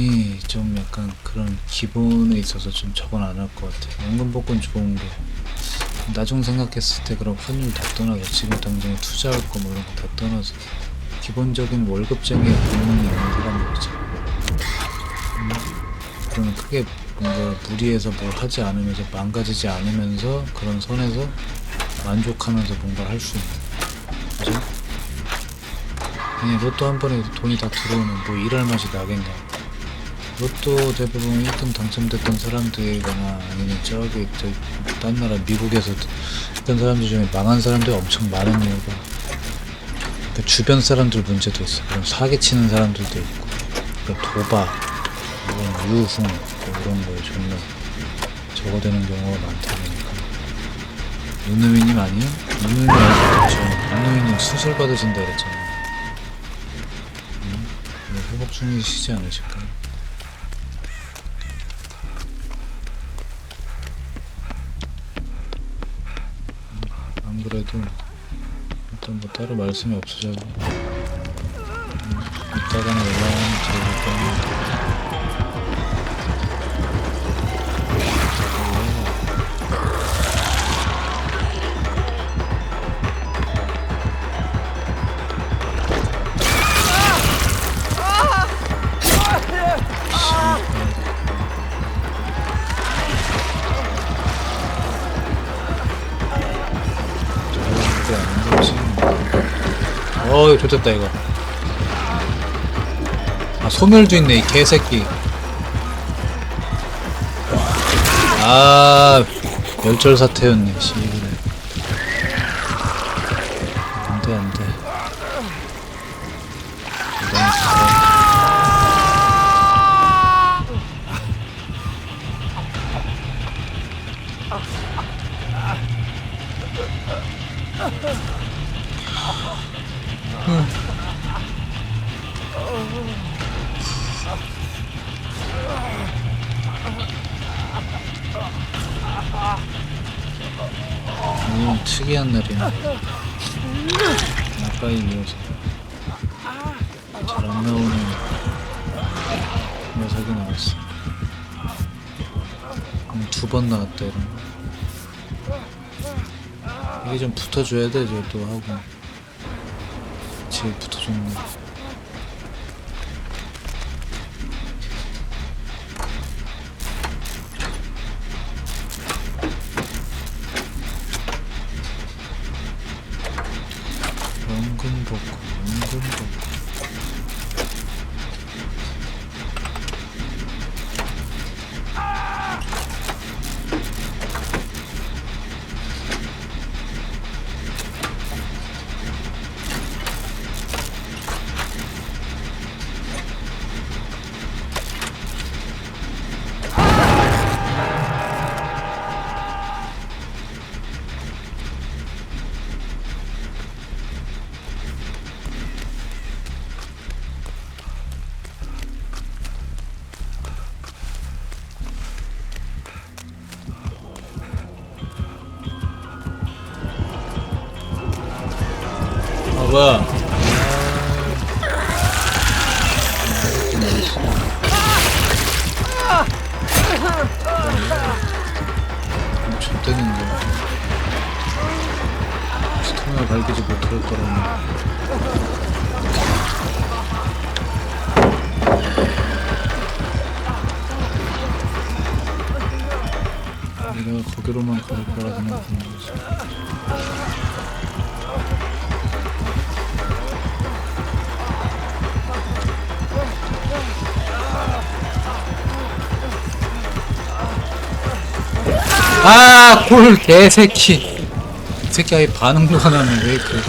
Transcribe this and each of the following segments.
복권이 좀 약간 그런 기본에 있어서 좀 적은 안할 것 같아. 연금 복권 좋은 게 나중 생각했을 때 그런 환율 다 떠나서 지금 당장에 투자할 거 뭐 이런 거 다 떠나서 기본적인 월급쟁이의 본능이 있는 사람들이죠. 음, 그런 크게 뭔가 무리해서 뭘 하지 않으면서 망가지지 않으면서 그런 선에서 만족하면서 뭔가를 할수 있는 그죠? 그냥 로또 한 번에 돈이 다 들어오는 뭐 일할 맛이 나겠냐 로또 대부분 1등 당첨됐던 사람들이거나 아니면 저기 저 딴 나라 미국에서 했던 사람들 중에 망한 사람들이 엄청 많은 이유가 그 주변 사람들 문제도 있어 그럼 사기치는 사람들도 있고 그 도박 이런 유흥 뭐 이런 거에 존나 저거 되는 경우가 많다 보니까 윤우미님 아니요? 윤우미님 아니죠 윤우미님 수술 받으신다 그랬잖아요 음? 네, 회복 중이시지 않으실까요? 안 그래도 일단 뭐 따로 말씀이 없으셔서 음, 이따가는 연락하면 드릴 어이 좋겠다 이거. 아 소멸도 있네 이 개새끼. 아 열절 사태였네 씨 오늘은 특이한 날이네. 아까에 이어서 잘안 나오는 녀석이 나왔어. 두번 나왔다 이런 거. 이게 좀 붙어줘야 돼 저도 하고. 지금 붙어줬네 뭐야? X됐는데. 스토너 발기지 못할 거라니. 내가 거기로만 갈 거라 생각하는 거지 아, 골 개새끼. 이 새끼 아예 반응도 안 하네, 왜 그래.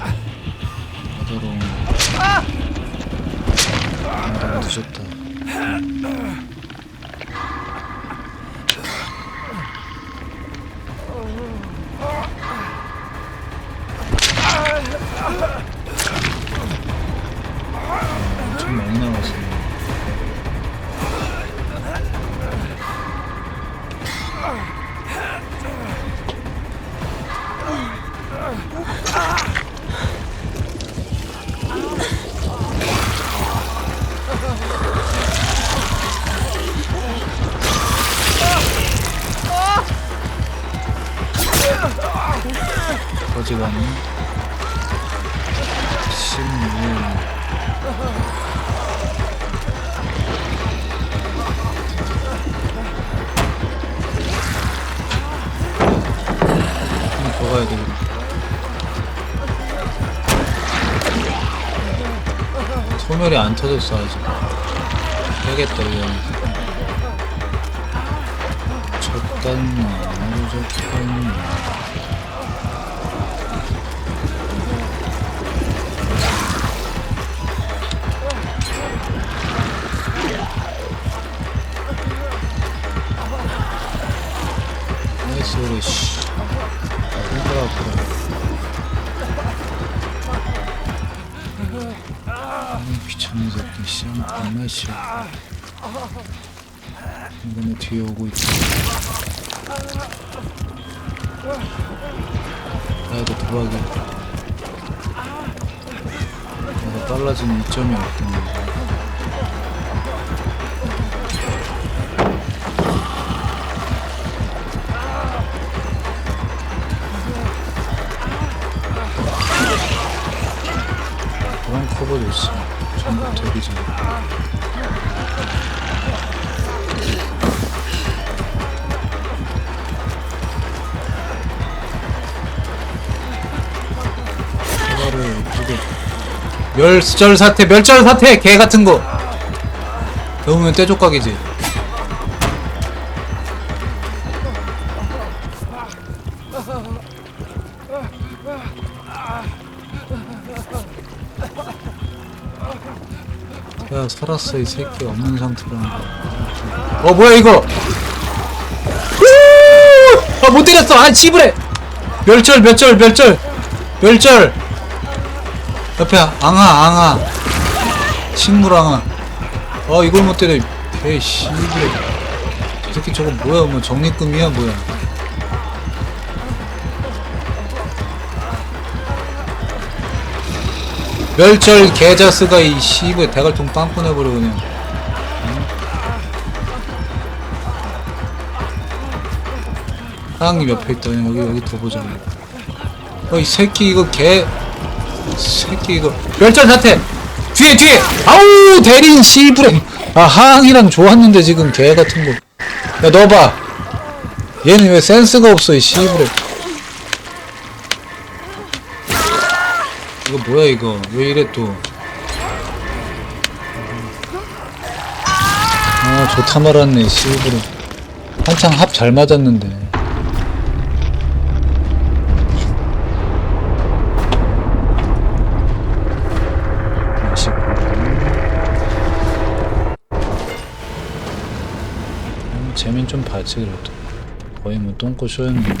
아, 더러운 거. 늦었다. 엄청 많이 나왔어. 아니 16 한번 더 가야 되겠네 소멸이 안 터졌어 아직. 해야겠다 이거. 아주 잠 귀찮은 새끼 씨앙 가마씨 이번에 뒤에 오고 있다 야 이거 도박이 내가 빨라지는 이점이 없구나 그런 커버도 있어 전부 되기 전에 커버를 이게 멸절 사태 멸절 사태 개 같은 거. 넣으면 떼족각이지 야 살았어 이 새끼 없는 거. 어 뭐야 이거? 아못 때렸어. 아 지브레. 멸절 멸절 멸절 멸절. 옆에 앙아 앙아 식물 앙아. 어 이걸 못 때려. 에이씨 이게 저 새끼 저거 뭐야 뭐 적립금이야 뭐야? 멸절 개자스가 이 씨부에 대갈통 빵꾸 내버려 그냥. 사장님 옆에 있다. 여기 여기 더 보자. 어이 새끼 이거 개 새끼 이거 멸절 사태! 뒤에 뒤에! 아우 대린 씨부레 아 하항이랑 좋았는데 지금 개 같은 거야 넣어봐. 얘는 왜 센스가 없어 이 씨부레 이거 뭐야 이거 왜 이래 또 아, 좋다 말았네, 씨부로. 한창 합 잘 맞았는데. 맛있고. 음, 재민 좀 봤지, 그래도. 거의 뭐 똥꼬 쇼였는데.